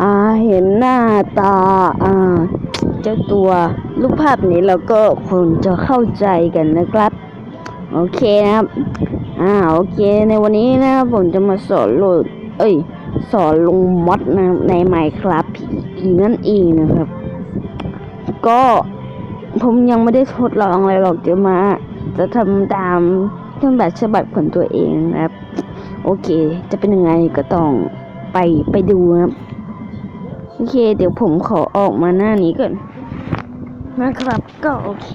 อ่าเห็นหน้าตาอ่าเจ้าตัวรูปภาพนี้เราก็คงจะเข้าใจกันนะครับ โอเคนะครับอ่าโอเคในวันนี้นะครับผมจะมาสอนโหลด เอ้ย สอนลงมอดนะใน Minecraft PE นั่นเองนะครับ ก็ผมยังไม่ได้ทดลองอะไรหรอกเดี๋ยวมา จะทำตามต้นแบบฉบับของตัวเองนะครับ โอเค จะเป็นยังไงก็ต้อง ไปไปดูครับโอเค เดี๋ยวผมขอออกมาหน้านี้ก่อนนะครับก็โอเค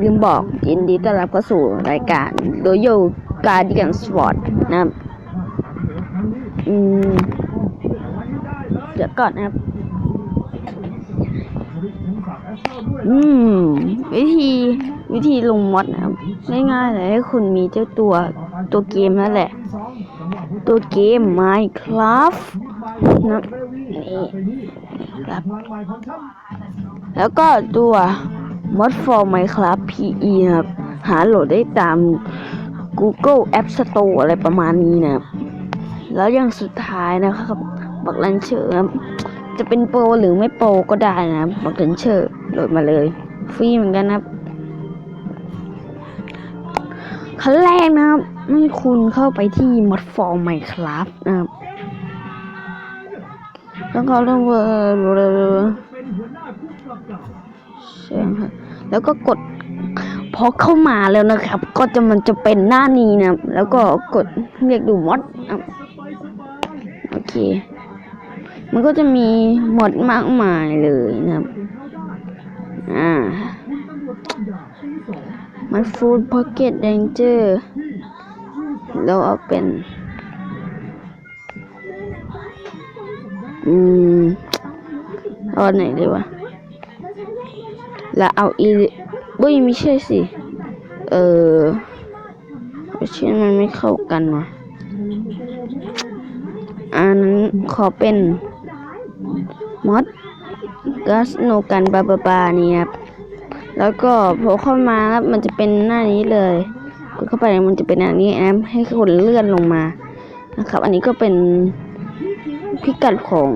ลืมบอกยินดีต้อนรับเข้าสู่รายการ Royal Guardian Sport นะครับอืมเดี๋ยวก่อนนะครับ อืม วิธีวิธีลงมอดนะครับ ง่ายๆเลยให้คุณมีเจ้าตัว ตัวเกมนั่นแหละ ตัวเกม Minecraft นะนี่ครับ แล้วก็ตัว mod for Minecraft PE นะครับ หาโหลดได้ตาม Google App Store อะไรประมาณนี้นะครับ แล้วอย่างสุดท้ายนะครับ บักลันเชอร์ครับ จะเป็นโปรหรือไม่โปรก็ได้นะ บักลันเชอร์โหลดมาเลย ฟรีเหมือนกันนะครับ ขั้นแรกนะครับให้คุณเข้าไปที่ mod for Minecraft นะครับแล้วก็เริ่มเวอร์ใช่ครับแล้วก็กดพอเข้ามาแล้วนะครับ ก็จะมันจะเป็นหน้านี้นะแล้วก็กดเรียกดูมอดนะโอเค มันก็จะมีมดมากมายเลยนะครับอ่า มันฟูดพ็อกเก็ตแดงเจอร์เราเอาเป็น อืมเอาไหนดีวะแล้วเอาอีบุ้ยไม่ใช่สิ เออชิ้นมันไม่เข้ากันวะอันนั้นขอเป็นมอดกัสโนกันบาบาบานี่ครับ แล้วก็พอเข้ามาครับมันจะเป็นหน้านี้เลยกดเข้าไปมันจะเป็นหน้านี้นะให้คนเลื่อนลงมานะครับ อันนี้ก็เป็นพิกัดของ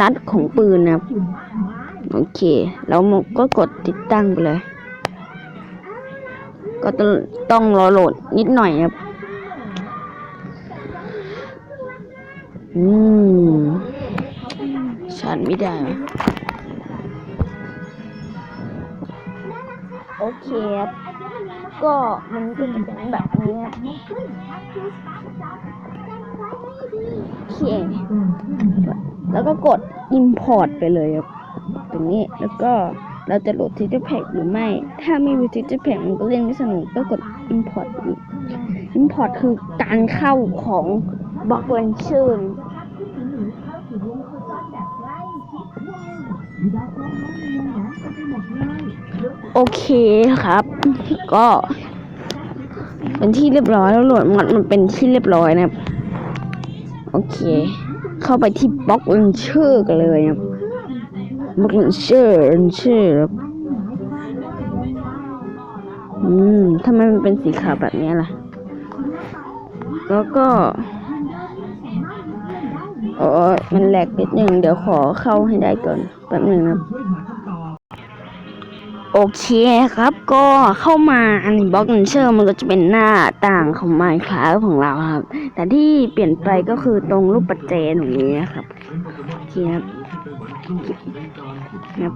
นัดของปืนนะครับโอเคแล้วมก็กดติดตั้งไปเลย ก็ต้องต้องรอโหลดนิดหน่อยครับอืมชันไม่ได้ โอเคครับก็มันก็จะเป็นแบบนี้โอเคแล้วก็กด import ไปเลยครับตรงนี้แล้วก็เราจะโหลด texture pack หรือไม่ ถ้าไม่มี texture pack มันก็เล่นไม่สนุกก็กด import อีก import คือการเข้าของ block launcher โอเคครับ ก็เป็นที่เรียบร้อยแล้วโหลดมันมันเป็นที่เรียบร้อยนะครับ โอเค เข้าไปที่ block launcher กันเลยครับบล็อกเชอร์เชอร์ครับอืมทำไมมันเป็นสีขาวแบบนี้ล่ะ แล้วก็ อ้ยมันแหลกนิดนึง เดี๋ยวขอเข้าให้ได้ก่อนแป๊บหนึ่งนะครับโอเคครับก็เข้ามาอันนี้บล็อกเชอร์มันก็จะเป็นหน้าต่างของ Minecraft ของเราครับ แต่ที่เปลี่ยนไปก็คือตรงรูปปัจเจตรงนี้นะครับโอเคครับครับ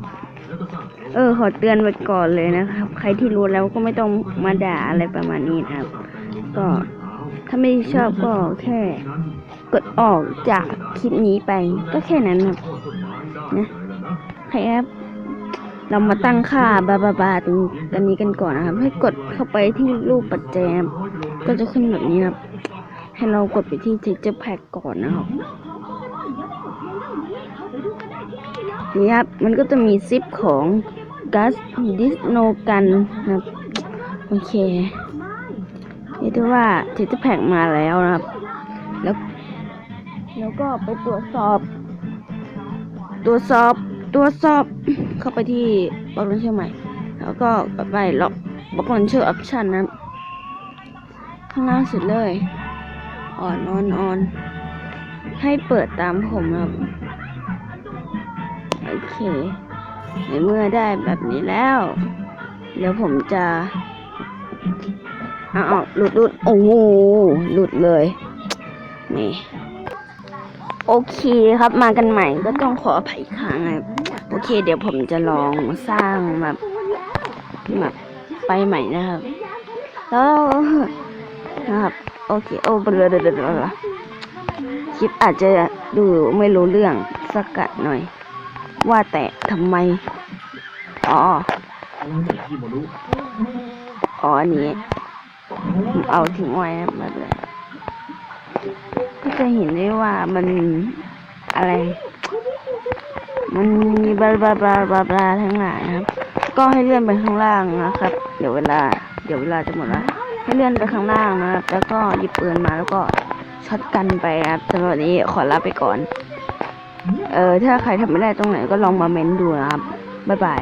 เออขอเตือนไว้ก่อนเลยนะครับ ใครที่รู้แล้วก็ไม่ต้องมาด่าอะไรประมาณนี้นะครับ ก็ถ้าไม่ชอบก็แค่ กดออกจากคลิปนี้ไป ก็แค่นั้นครับนะใครครับ เรามาตั้งค่าบาบาบาตรงกันนี้กันก่อนนะครับ ให้กดเข้าไปที่รูปปัจแจมก็จะขึ้นแบบนี้ครับ ให้เรากดไปที่ texture pack ก่อนนะครับนี่ครับ มันก็จะมีซิปของกัสดิสโนกันนะครับ โอเคเรียกได้ว่าทิตแพ็กมาแล้วนะครับ แล้ว แล้วก็ไปตรวจสอบ ตรวจสอบ ตรวจสอบ เข้าไปที่บล็อกเลนเชอร์ใหม่ แล้วก็ไปล็อกบล็อกเลนเชอร์ออปชันนะข้างล่างสุดเลยอ่อนออนออนให้เปิดตามผมครับ โอเค ในเมื่อได้แบบนี้แล้ว เดี๋ยวผมจะเอาเอาหลุดหลุดโอ้โหหลุดเลย นี่ โอเคครับมากันใหม่ก็ต้องขออภัยอีกครั้งครับโอเค เดี๋ยวผมจะลองสร้างแบบแบบไปใหม่นะครับ แล้วนะครับโอเคโอ้เบลอเบลอเบลอคลิปอาจจะดูไม่รู้เรื่องสักกัดหน่อย ว่าแต่ทำไม อ๋ออ๋ออันนี้ เอาทิ้งไว้นะแบบเลย จะเห็นได้ว่ามันอะไร มันมีบลาบลาบลาบลาบลาทั้งหลายนะครับ ก็ให้เลื่อนไปข้างล่างนะครับ เดี๋ยวเวลา เดี๋ยวเวลาจะหมดล้วให้เลื่อนไปข้างล่างนะครับ แล้วก็หยิบปืนมาแล้วก็ช็อตกันไปครับสำหรับวันนี้ขอลาไปก่อน เออถ้าใครทำไม่ได้ตรงไหนก็ลองมาเม้นดูนะครับ บ๊ายบาย